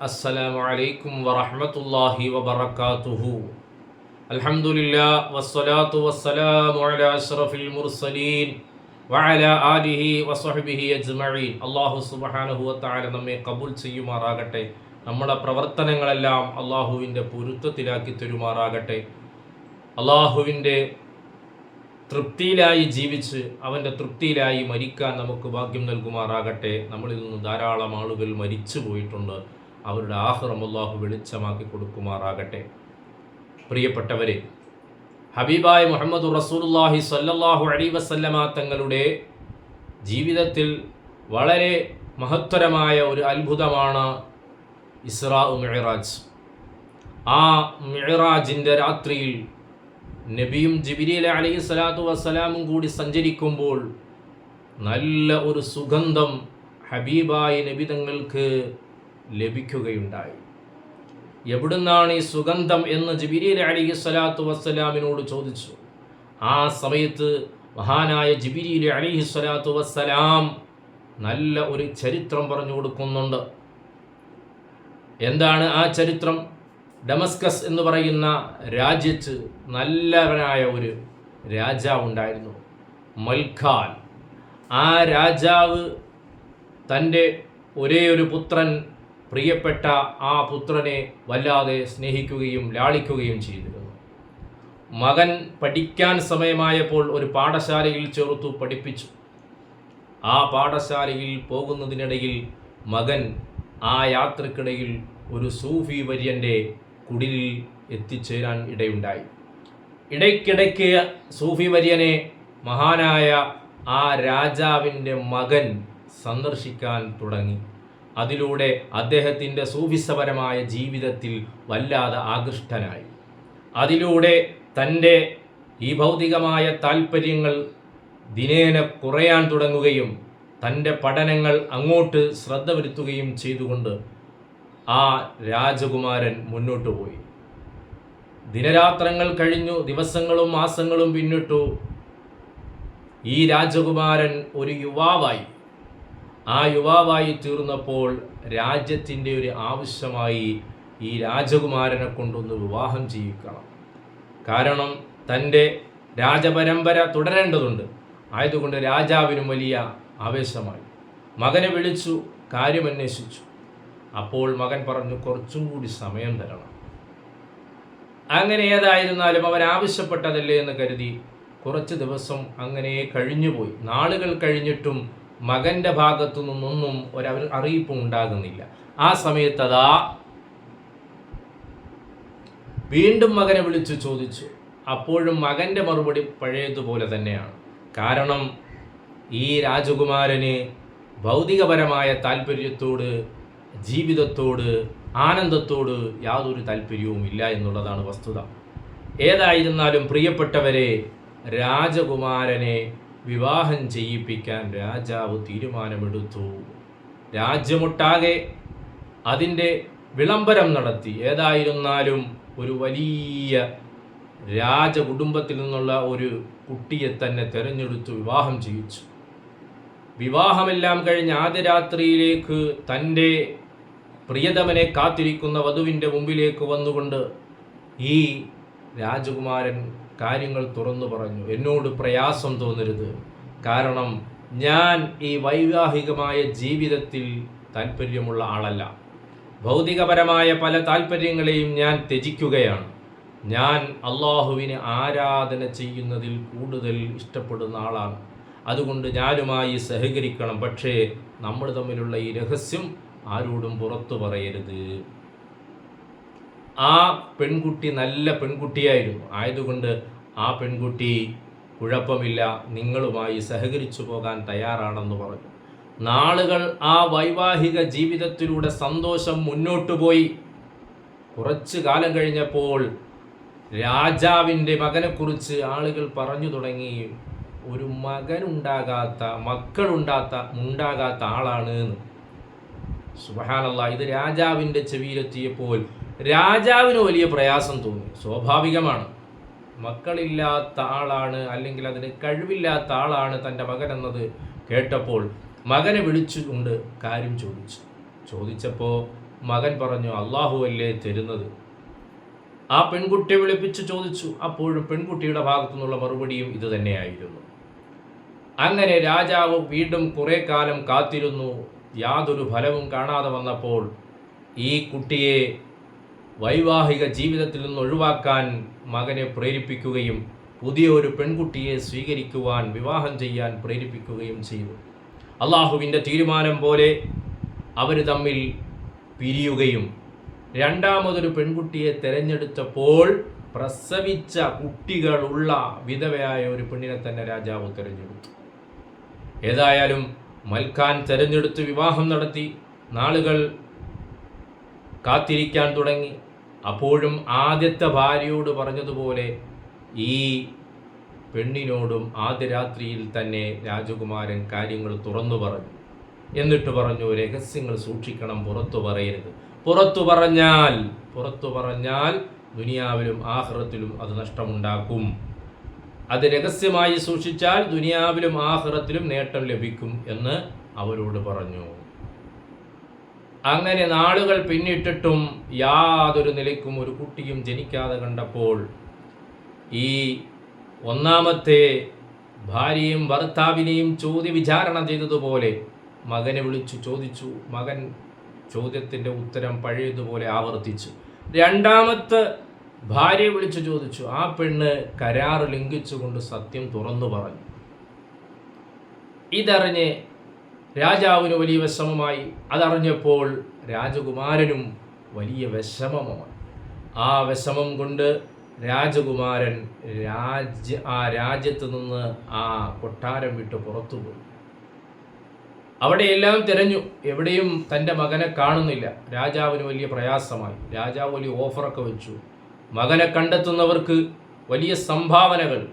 السلام عليكم ورحمة الله وبركاته الحمد لله والصلاة والسلام على أشرف المرسلين وعلى آله وصحبه أجمعين അള്ളാഹു സുബ്ഹാനഹു വതആല നമ്മെ കബൂൽ ചെയ്യുമാറാകട്ടെ നമ്മുടെ പ്രവർത്തനങ്ങളെല്ലാം അള്ളാഹുവിൻ്റെ പൊരുത്തത്തിലാക്കി തരുമാറാകട്ടെ അള്ളാഹുവിൻ്റെ തൃപ്തിയിലായി ജീവിച്ച് അവൻ്റെ തൃപ്തിയിലായി മരിക്കാൻ നമുക്ക് ഭാഗ്യം നൽകുമാറാകട്ടെ നമ്മളിൽ നിന്ന് ധാരാളം ആളുകൾ മരിച്ചു പോയിട്ടുണ്ട് അവരുടെ ആഹ്റം അള്ളാഹു വെളിച്ചമാക്കി കൊടുക്കുമാറാകട്ടെ. പ്രിയപ്പെട്ടവരെ ഹബീബായ് മുഹമ്മദ് റസൂലുള്ളാഹി സ്വല്ലല്ലാഹു അലൈ വസല്ലമ തങ്ങളുടെ ജീവിതത്തിൽ വളരെ മഹത്തരമായ ഒരു അത്ഭുതമാണ് ഇസ്രാ മിഅറാജ്. ആ മിഅറാജിന്റെ രാത്രിയിൽ നബിയും ജിബിരിയിൽ അലൈഹി സ്വലാത്തു വസ്സലാമും കൂടി സഞ്ചരിക്കുമ്പോൾ നല്ല ഒരു സുഗന്ധം ഹബീബായ നബി തങ്ങൾക്ക് ലഭിക്കുകയുണ്ടായി. എവിടുന്നാണ് ഈ സുഗന്ധം എന്ന് ജിബിരിയിൽ അലിഹി സ്വലാത്തു വസ്സലാമിനോട് ചോദിച്ചു. ആ സമയത്ത് മഹാനായ ജിബിരിയിൽ അലിഹി സ്വലാത്തു വസ്സലാം നല്ല ഒരു ചരിത്രം പറഞ്ഞു കൊടുക്കുന്നുണ്ട്. എന്താണ് ആ ചരിത്രം? ഡമസ്കസ് എന്ന് പറയുന്ന രാജ്യത്ത് നല്ലവനായ ഒരു രാജാവ് ഉണ്ടായിരുന്നു. മൽഖാൻ ആ രാജാവ് തന്റെ ഒരേ ഒരു പുത്രൻ പ്രിയപ്പെട്ട ആ പുത്രനെ വല്ലാതെ സ്നേഹിക്കുകയും ലാളിക്കുകയും ചെയ്തിരുന്നു. മകൻ പഠിക്കാൻ സമയമായപ്പോൾ ഒരു പാഠശാലയിൽ ചേർത്തു പഠിപ്പിച്ചു. ആ പാഠശാലയിൽ പോകുന്നതിനിടയിൽ മകൻ ആ യാത്രക്കിടയിൽ ഒരു സൂഫി വര്യന്റെ കുടിലിൽ എത്തിച്ചേരാൻ ഇടയുണ്ടായി. ഇടയ്ക്കിടയ്ക്ക് സൂഫി വര്യനെ മഹാനായ ആ രാജാവിന്റെ മകൻ സന്ദർശിക്കാൻ തുടങ്ങി. അതിലൂടെ അദ്ദേഹത്തിന്റെ സൂഫിസപരമായ ജീവിതത്തിൽ വല്ലാതെ ആകൃഷ്ടനായി. അതിലൂടെ തന്റെ ഈ ഭൗതികമായ താല്പര്യങ്ങൾ ദിനേന കുറയാൻ തുടങ്ങുകയും തന്റെ പഠനങ്ങൾ അങ്ങോട്ട് ശ്രദ്ധ വരുത്തുകയും ചെയ്തുകൊണ്ട് ആ രാജകുമാരൻ മുന്നോട്ട് പോയി. ദിനരാത്രങ്ങൾ കഴിഞ്ഞു ദിവസങ്ങളും മാസങ്ങളും പിന്നിട്ടു ഈ രാജകുമാരൻ ഒരു യുവാവായി. ആ യുവാവായി തീർന്നപ്പോൾ രാജ്യത്തിന്റെ ഒരു ആവശ്യമായി ഈ രാജകുമാരനെ കൊണ്ടൊന്ന് വിവാഹം ചെയ്യിക്കണം. കാരണം തന്റെ രാജപരമ്പര തുടരേണ്ടതുണ്ട്. ആയതുകൊണ്ട് രാജാവിനും വലിയ ആവേശമായി. മകനെ വിളിച്ചു കാര്യം അന്വേഷിച്ചു. അപ്പോൾ മകൻ പറഞ്ഞു കുറച്ചും കൂടി സമയം തരണം. അങ്ങനെ ഏതായിരുന്നാലും അവൻ ആവശ്യപ്പെട്ടതല്ലേ എന്ന് കരുതി കുറച്ച് ദിവസം അങ്ങനെ കഴിഞ്ഞുപോയി. നാളുകൾ കഴിഞ്ഞിട്ടും മകന്റെ ഭാഗത്തു നിന്നൊന്നും ഒരു അറിയിപ്പും ഉണ്ടാകുന്നില്ല. ആ സമയത്ത് അതാ വീണ്ടും മകനെ വിളിച്ചു ചോദിച്ചു. അപ്പോഴും മകന്റെ മറുപടി പഴയതുപോലെ തന്നെയാണ്. കാരണം ഈ രാജകുമാരന് ഭൗതികപരമായ താല്പര്യത്തോട് ജീവിതത്തോട് ആനന്ദത്തോട് യാതൊരു താല്പര്യവും ഇല്ല എന്നുള്ളതാണ് വസ്തുത. ഏതായിരുന്നാലും പ്രിയപ്പെട്ടവരെ രാജകുമാരനെ വിവാഹം ചെയ്യിപ്പിക്കാൻ രാജാവ് തീരുമാനമെടുത്തു. രാജ്യമൊട്ടാകെ അതിന്റെ വിളംബരം നടത്തി. ഏതായിരുന്നാലും ഒരു വലിയ രാജകുടുംബത്തിൽ നിന്നുള്ള ഒരു കുട്ടിയെ തന്നെ തിരഞ്ഞെടുത്ത് വിവാഹം ചെയ്യിച്ചു. വിവാഹമെല്ലാം കഴിഞ്ഞ് ആദ്യ രാത്രിയിലേക്ക് തന്റെ പ്രിയതമനെ കാത്തിരിക്കുന്ന വധുവിന്റെ മുമ്പിലേക്ക് വന്നുകൊണ്ട് ഈ രാജകുമാരൻ കാര്യങ്ങൾ തുറന്നു പറഞ്ഞു. എന്നോട് പ്രയാസം തോന്നരുത്. കാരണം ഞാൻ ഈ വൈവാഹികമായ ജീവിതത്തിൽ താല്പര്യമുള്ള ആളല്ല. ഭൗതികപരമായ പല താല്പര്യങ്ങളെയും ഞാൻ ത്യജിക്കുകയാണ്. ഞാൻ അള്ളാഹുവിന് ആരാധന ചെയ്യുന്നതിൽ കൂടുതൽ ഇഷ്ടപ്പെടുന്ന ആളാണ്. അതുകൊണ്ട് ഞാനുമായി സഹകരിക്കണം. പക്ഷേ നമ്മൾ തമ്മിലുള്ള ഈ രഹസ്യം ആരോടും പുറത്തു പറയരുത്. ആ പെൺകുട്ടി നല്ല പെൺകുട്ടിയായിരുന്നു. ആയതുകൊണ്ട് ആ പെൺകുട്ടി കുഴപ്പമില്ല നിങ്ങളുമായി സഹകരിച്ചു പോകാൻ തയ്യാറാണെന്ന് പറഞ്ഞു. നാളുകൾ ആ വൈവാഹിക ജീവിതത്തിലൂടെ സന്തോഷം മുന്നോട്ടു പോയി. കുറച്ചു കാലം കഴിഞ്ഞപ്പോൾ രാജാവിന്റെ മകനെക്കുറിച്ച് ആളുകൾ പറഞ്ഞു തുടങ്ങി ഒരു മകനുണ്ടാകാത്ത മക്കളുണ്ടാത്ത ഉണ്ടാകാത്ത ആളാണ് എന്ന്. സുബഹാനല്ല ഇത് രാജാവിന്റെ ചെവിയിലെത്തിയപ്പോൾ രാജാവിന് വലിയ പ്രയാസം തോന്നി. സ്വാഭാവികമാണ്. മക്കളില്ലാത്ത ആളാണ് അല്ലെങ്കിൽ അതിന് കഴിവില്ലാത്ത ആളാണ് തന്റെ മകൻ എന്നത് കേട്ടപ്പോൾ മകനെ വിളിച്ചുകൊണ്ട് കാര്യം ചോദിച്ചു. ചോദിച്ചപ്പോൾ മകൻ പറഞ്ഞു അള്ളാഹു അല്ലേ തരുന്നത്? ആ പെൺകുട്ടിയെ വിളിപ്പിച്ച് ചോദിച്ചു. അപ്പോഴും പെൺകുട്ടിയുടെ ഭാഗത്തു നിന്നുള്ള മറുപടിയും ഇത് തന്നെയായിരുന്നു. അങ്ങനെ രാജാവ് വീണ്ടും കുറെ കാലം കാത്തിരുന്നു. യാതൊരു ഫലവും കാണാതെ വന്നപ്പോൾ ഈ കുട്ടിയെ വൈവാഹിക ജീവിതത്തിൽ നിന്ന് ഒഴിവാക്കാൻ മകനെ പ്രേരിപ്പിക്കുകയും പുതിയ ഒരു പെൺകുട്ടിയെ സ്വീകരിക്കുവാൻ വിവാഹം ചെയ്യാൻ പ്രേരിപ്പിക്കുകയും ചെയ്തു. അള്ളാഹുവിന്റെ തീരുമാനം പോലെ അവർ തമ്മിൽ പിരിയുകയും രണ്ടാമതൊരു പെൺകുട്ടിയെ തിരഞ്ഞെടുത്തപ്പോൾ പ്രസവിച്ച കുട്ടികളുള്ള വിധവയായ ഒരു പെണ്ണിനെ തന്നെ രാജാവ് തിരഞ്ഞെടുത്തു. ഏതായാലും മൽക്കാൻ തിരഞ്ഞെടുത്ത് വിവാഹം നടത്തി. നാളുകൾ കാത്തിരിക്കാൻ തുടങ്ങി. അപ്പോഴും ആദ്യത്തെ ഭാര്യയോട് പറഞ്ഞതുപോലെ ഈ പെണ്ണിനോടും ആദ്യ രാത്രിയിൽ തന്നെ രാജകുമാരൻ കാര്യങ്ങൾ തുറന്നു പറഞ്ഞു. എന്നിട്ട് പറഞ്ഞു രഹസ്യങ്ങൾ സൂക്ഷിക്കണം പുറത്തു പറയരുത്. പുറത്തു പറഞ്ഞാൽ പുറത്തു പറഞ്ഞാൽ ദുനിയാവിലും ആഹ്റത്തിലും അത് നഷ്ടമുണ്ടാക്കും. അത് രഹസ്യമായി സൂക്ഷിച്ചാൽ ദുനിയാവിലും ആഹ്റത്തിലും നേട്ടം ലഭിക്കും എന്ന് അവരോട് പറഞ്ഞു. അങ്ങനെ നാളുകൾ പിന്നിട്ടിട്ടും യാതൊരു നിലയ്ക്കും ഒരു കുട്ടിയും ജനിക്കാതെ കണ്ടപ്പോൾ ഈ ഒന്നാമത്തെ ഭാര്യയും ഭർത്താവിനെയും ചോദ്യ വിചാരണ ചെയ്തതുപോലെ മകനെ വിളിച്ചു ചോദിച്ചു. മകൻ ചോദ്യത്തിന്റെ ഉത്തരം പഴയതുപോലെ ആവർത്തിച്ചു. രണ്ടാമത്തെ ഭാര്യയെ വിളിച്ചു ചോദിച്ചു. ആ പെണ്ണ് കരാറ് ലംഘിച്ചുകൊണ്ട് സത്യം തുറന്നു പറഞ്ഞു. ഇതറിഞ്ഞ് രാജാവിന് വലിയ വിഷമമായി. അതറിഞ്ഞപ്പോൾ രാജകുമാരനും വലിയ വിഷമമാണ് ആ വിഷമം കൊണ്ട് രാജകുമാരൻ രാജ്യ ആ രാജ്യത്ത് നിന്ന് ആ കൊട്ടാരം വിട്ട് പുറത്തുപോയി അവിടെയെല്ലാം തിരഞ്ഞു. എവിടെയും തന്റെ മകനെ കാണുന്നില്ല. രാജാവിന് വലിയ പ്രയാസമായി. രാജാവ് വലിയ ഓഫറൊക്കെ വെച്ചു. മകനെ കണ്ടെത്തുന്നവർക്ക് വലിയ സംഭാവനകൾ.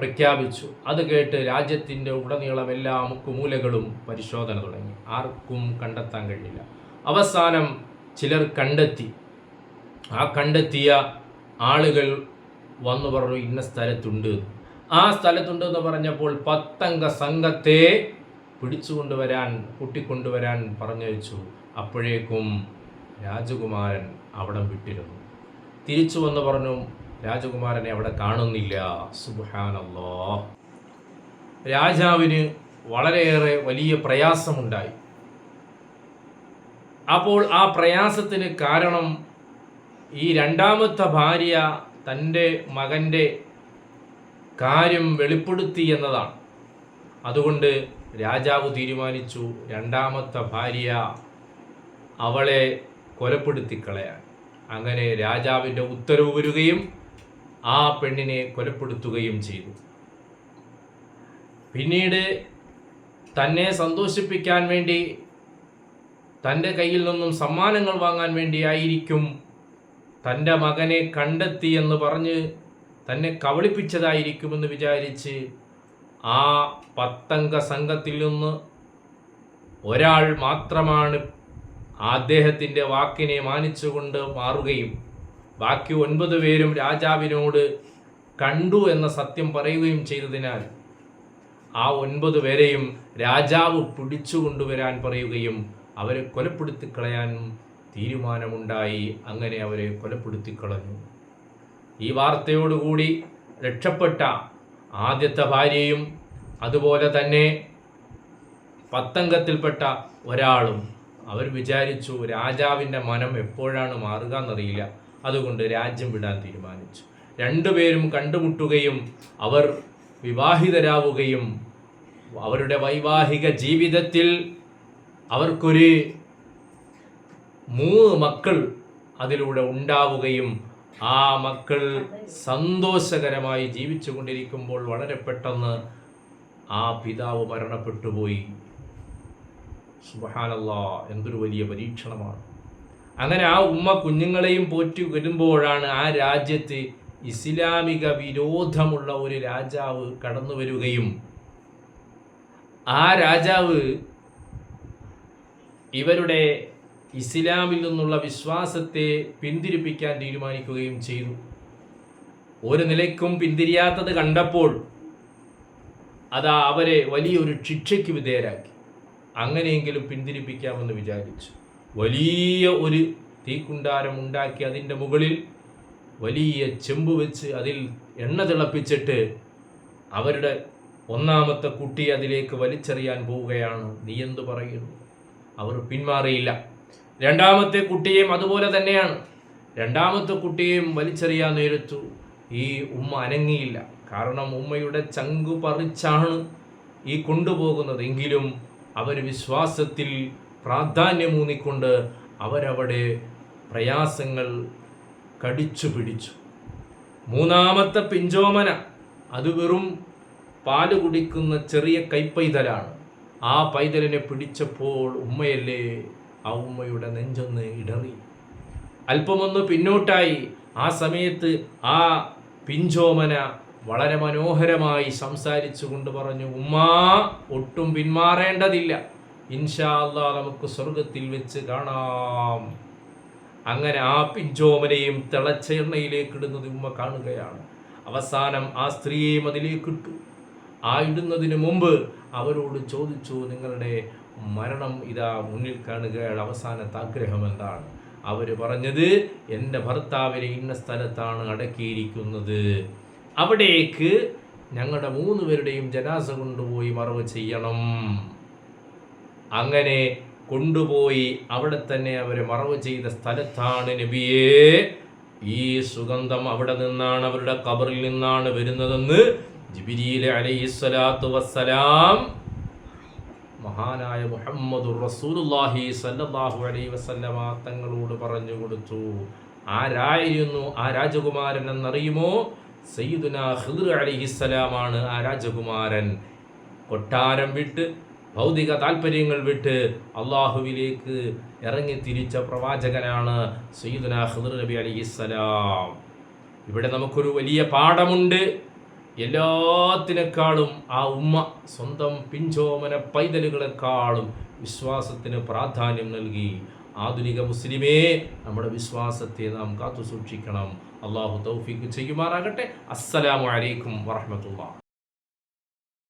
പ്രഖ്യാപിച്ചു. അത് കേട്ട് രാജ്യത്തിന്റെ ഉടനീളം എല്ലാ മുക്കുമൂലകളും പരിശോധന തുടങ്ങി. ആർക്കും കണ്ടെത്താൻ കഴിഞ്ഞില്ല. അവസാനം ചിലർ കണ്ടെത്തി. ആ കണ്ടെത്തിയ ആളുകൾ വന്നു പറഞ്ഞു ഇന്ന സ്ഥലത്തുണ്ട്. ആ സ്ഥലത്തുണ്ട് എന്ന് പറഞ്ഞപ്പോൾ പത്തംഗ സംഘത്തെ പിടിച്ചുകൊണ്ടുവരാൻ കൂട്ടിക്കൊണ്ടുവരാൻ പറഞ്ഞയച്ചു. അപ്പോഴേക്കും രാജകുമാരൻ അവിടം വിട്ടിരുന്നു. തിരിച്ചു വന്ന് പറഞ്ഞു രാജകുമാരനെ അവിടെ കാണുന്നില്ല. സുബാനല്ലോ രാജാവിന് വളരെയേറെ വലിയ പ്രയാസമുണ്ടായി. അപ്പോൾ ആ പ്രയാസത്തിന് കാരണം ഈ രണ്ടാമത്തെ ഭാര്യ തന്റെ മകന്റെ കാര്യം വെളിപ്പെടുത്തി എന്നതാണ്. അതുകൊണ്ട് രാജാവ് തീരുമാനിച്ചു രണ്ടാമത്തെ ഭാര്യ അവളെ കൊലപ്പെടുത്തിക്കളയാൻ. അങ്ങനെ രാജാവിന്റെ ഉത്തരവ് വരികയും ആ പെണ്ണിനെ കൊലപ്പെടുത്തുകയും ചെയ്തു. പിന്നീട് തന്നെ സന്തോഷിപ്പിക്കാൻ വേണ്ടി തന്റെ കയ്യിൽ നിന്നും സമ്മാനങ്ങൾ വാങ്ങാൻ വേണ്ടിയായിരിക്കും തന്റെ മകനെ കണ്ടെത്തി എന്ന് പറഞ്ഞ് തന്നെ കബളിപ്പിച്ചതായിരിക്കുമെന്ന് വിചാരിച്ച് ആ പത്തംഗ സംഘത്തിൽ നിന്ന് ഒരാൾ മാത്രമാണ് അദ്ദേഹത്തിന്റെ വാക്കിനെ മാനിച്ചുകൊണ്ട് മാറുകയും ബാക്കി ഒൻപത് പേരും രാജാവിനോട് കണ്ടു എന്ന സത്യം പറയുകയും ചെയ്തതിനാൽ ആ ഒൻപത് പേരെയും രാജാവ് പിടിച്ചു കൊണ്ടുവരാൻ പറയുകയും അവരെ കൊലപ്പെടുത്തി കളയാനും തീരുമാനമുണ്ടായി. അങ്ങനെ അവരെ കൊലപ്പെടുത്തി കളഞ്ഞു. ഈ വാർത്തയോടുകൂടി രക്ഷപ്പെട്ട ആദ്യത്തെ ഭാര്യയും അതുപോലെ തന്നെ പത്തംഗത്തിൽപ്പെട്ട ഒരാളും അവർ വിചാരിച്ചു രാജാവിന്റെ മനം എപ്പോഴാണ് മാറുക എന്നറിയില്ല. അതുകൊണ്ട് രാജ്യം വിടാൻ തീരുമാനിച്ചു. രണ്ടുപേരും കണ്ടുമുട്ടുകയും അവർ വിവാഹിതരാവുകയും അവരുടെ വൈവാഹിക ജീവിതത്തിൽ അവർക്കൊരു മൂന്ന് മക്കൾ അതിലൂടെ ഉണ്ടാവുകയും ആ മക്കൾ സന്തോഷകരമായി ജീവിച്ചു കൊണ്ടിരിക്കുമ്പോൾ വളരെ പെട്ടെന്ന് ആ പിതാവ് മരണപ്പെട്ടുപോയി. സുബാനല്ല എന്തൊരു വലിയ പരീക്ഷണമാണ്. അങ്ങനെ ആ ഉമ്മ കുഞ്ഞുങ്ങളെയും പോറ്റി വരുമ്പോഴാണ് ആ രാജ്യത്ത് ഇസ്ലാമിക വിരോധമുള്ള ഒരു രാജാവ് കടന്നു വരികയും ആ രാജാവ് ഇവരുടെ ഇസ്ലാമിൽ നിന്നുള്ള വിശ്വാസത്തെ പിന്തിരിപ്പിക്കാൻ തീരുമാനിക്കുകയും ചെയ്തു. ഒരു നിലയ്ക്കും പിന്തിരിയാത്തത് കണ്ടപ്പോൾ അതാ അവരെ വലിയൊരു ശിക്ഷയ്ക്ക് വിധേയരാക്കി. അങ്ങനെയെങ്കിലും പിന്തിരിപ്പിക്കാമെന്ന് വിചാരിച്ചു. വലിയ ഒരു തീക്കുണ്ടാരം ഉണ്ടാക്കി അതിന്റെ മുകളിൽ വലിയ ചെമ്പ് വെച്ച് അതിൽ എണ്ണ തിളപ്പിച്ചിട്ട് അവരുടെ ഒന്നാമത്തെ കുട്ടി അതിലേക്ക് വലിച്ചെറിയാൻ പോവുകയാണ്. നീ എന്തു പറയുന്നു? അവർ പിന്മാറിയില്ല. രണ്ടാമത്തെ കുട്ടിയെയും അതുപോലെ തന്നെയാണ്. രണ്ടാമത്തെ കുട്ടിയെയും വലിച്ചെറിയാൻ നേരത്തു ഈ ഉമ്മ അനങ്ങിയില്ല. കാരണം ഉമ്മയുടെ ചങ്കു പറിച്ചാണ് ഈ കൊണ്ടുപോകുന്നത്. എങ്കിലും അവർ വിശ്വാസത്തിൽ പ്രാധാന്യമൂന്നിക്കൊണ്ട് അവരവിടെ പ്രയാസങ്ങൾ കടിച്ചു പിടിച്ചു. മൂന്നാമത്തെ പിഞ്ചോമന അത് വെറും പാൽ കുടിക്കുന്ന ചെറിയ കൈപ്പൈതലാണ്. ആ പൈതലിനെ പിടിച്ചപ്പോൾ ഉമ്മയല്ലേ ആ ഉമ്മയുടെ നെഞ്ചൊന്ന് ഇടറി. അല്പമൊന്ന് പിന്നോട്ടായി. ആ സമയത്ത് ആ പിഞ്ചോമന വളരെ മനോഹരമായി സംസാരിച്ചു കൊണ്ട് പറഞ്ഞു ഉമ്മാ ഒട്ടും പിന്മാറേണ്ടതില്ല. ഇൻഷാ നമുക്ക് സ്വർഗത്തിൽ വെച്ച് കാണാം. അങ്ങനെ ആ പിഞ്ചോമനെയും തിളച്ച എണ്ണയിലേക്ക് ഇടുന്നത് ഉമ്മ കാണുകയാണ്. അവസാനം ആ സ്ത്രീയെയും അതിലേക്ക് ഇട്ടു. ആ ഇടുന്നതിന് മുമ്പ് അവരോട് ചോദിച്ചു നിങ്ങളുടെ മരണം ഇതാ മുന്നിൽ കാണുകയാണ്. അവസാനത്തെ ആഗ്രഹം എന്താണ്? അവർ പറഞ്ഞത് എന്റെ ഭർത്താവിനെ ഇന്ന സ്ഥലത്താണ് അടക്കിയിരിക്കുന്നത്. അവിടേക്ക് ഞങ്ങളുടെ മൂന്ന് പേരുടെയും ജനാസ കൊണ്ടുപോയി മറവ് ചെയ്യണം. അങ്ങനെ കൊണ്ടുപോയി അവിടെ തന്നെ അവരെ മറവ് ചെയ്ത സ്ഥലത്താണ് നബിയെ ഈ സുഗന്ധം അവിടെ നിന്നാണ് അവരുടെ കബറിൽ നിന്നാണ് വരുന്നതെന്ന് ജിബിരിയിലെ അലൈഹിസ്സലാത്തു വസ്സലാം മഹാനായ മുഹമ്മദ് റസൂലുല്ലാഹി സല്ലാഹു അലൈഹി വസല്ലമ തങ്ങളോട് പറഞ്ഞു കൊടുത്തു. ആരായിരുന്നു ആ രാജകുമാരൻ എന്നറിയുമോ? സയ്യിദുന ഖിദ്ർ അലൈഹിസ്സലാമാണ് ആ രാജകുമാരൻ. കൊട്ടാരം വിട്ട് ഭൗതിക താല്പര്യങ്ങൾ വിട്ട് അള്ളാഹുവിലേക്ക് ഇറങ്ങി തിരിച്ച പ്രവാചകനാണ് സയ്യിദുന ഖിദ്ർ നബി അലൈഹിസ്സലാം ഇവിടെ നമുക്കൊരു വലിയ പാഠമുണ്ട്. എല്ലാത്തിനേക്കാളും ആ ഉമ്മ സ്വന്തം പിഞ്ചോമന പൈതലുകളെക്കാളും വിശ്വാസത്തിന് പ്രാധാന്യം നൽകി. ആധുനിക മുസ്ലിമേ നമ്മുടെ വിശ്വാസത്തെ നാം കാത്തു സൂക്ഷിക്കണം അള്ളാഹു തൗഫീഖ് ചെയ്യുമാറാകട്ടെ. അസ്സലാമലൈക്കും അലൈക്കും വറഹ്മത്തുള്ളാഹി.